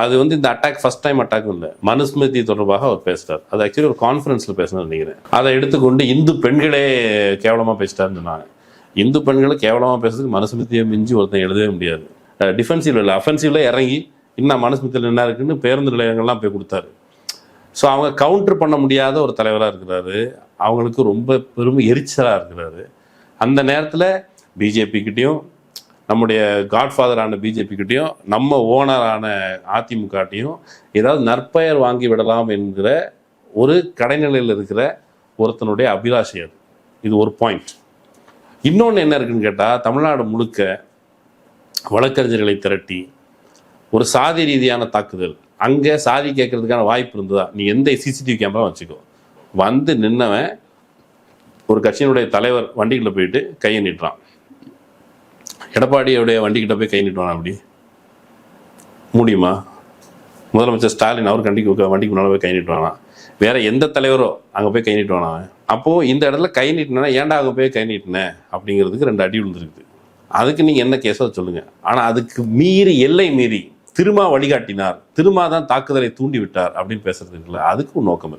அது வந்து இந்த அட்டாக் ஃபர்ஸ்ட் டைம் அட்டாக் இல்லை. மனுஸ்மிருதி தொடர்பாக அவர் பேசுறார். அது ஆக்சுவலி ஒரு கான்ஃபரன்ஸில் பேசினார் நினைக்கிறேன். அதை எடுத்துக்கொண்டு இந்து பெண்களே கேவலமாக பேசிட்டாருன்னு சொன்னாங்க இந்து பெண்களை கேவலமாக பேசுறதுக்கு மனுஸ்மிருதியை மிஞ்சி ஒருத்தன் எழுதவே முடியாது. டிஃபென்சிவ்ல இல்லை அஃபென்சிவ்ல இறங்கி இன்னும் மனுஸ்மிருதியில் என்ன இருக்குன்னு பேருந்து நிலையங்கள்லாம் போய் கொடுத்தாரு. ஸோ அவங்க கவுண்டர் பண்ண முடியாத ஒரு தலைவராக இருக்கிறாரு. அவங்களுக்கு ரொம்ப பெரும் எரிச்சலாக இருக்கிறாரு. அந்த நேரத்தில் பிஜேபிக்கிட்டேயும் நம்முடைய காட்ஃபாதரான பிஜேபிக்கிட்டையும் நம்ம ஓனரான அதிமுகட்டையும் ஏதாவது நற்பெயர் வாங்கி விடலாம் என்கிற ஒரு கடைநிலையில் இருக்கிற ஒருத்தனுடைய அபிலாஷை அது. இது ஒரு பாயிண்ட் இன்னொன்று என்ன இருக்குன்னு கேட்டால் தமிழ்நாடு முழுக்க வழக்கறிஞர்களை திரட்டி ஒரு சாதி ரீதியான தாக்குதல். அங்கே சாதி கேட்கறதுக்கான வாய்ப்பு இருந்ததா? நீ எந்த சிசிடிவி கேமரா வச்சுக்கோ. வந்து நின்னவன் ஒரு கட்சியினுடைய தலைவர் வண்டிகளில் போயிட்டு கையை நீட்டுறான். எடப்பாடியுடைய வண்டிக்கிட்ட போய் கை நீட்டுவானா அப்படி? முடியுமா? முதலமைச்சர் ஸ்டாலின் அவர் கண்டிக்கு வண்டிக்கு முன்னால் போய் கை நீட்டுவானா? வேற எந்த தலைவரோ அங்கே போய் கை நீட்டுவானா அவன்? அப்போது இந்த இடத்துல கை நீட்டினா ஏன்டா அங்கே போய் கை நீட்டினேன் அப்படிங்கிறதுக்கு ரெண்டு அடி விழுந்துருக்குது. அதுக்கு நீங்கள் என்ன கேஸோ சொல்லுங்கள் ஆனால் அதுக்கு மீறி எல்லை மீறி திருமா வழிகாட்டினார். திருமா தான் தாக்குதலை தூண்டி விட்டார் அப்படின்னு பேசுறதுக்குல அதுக்கும் நோக்கம் இருக்கு.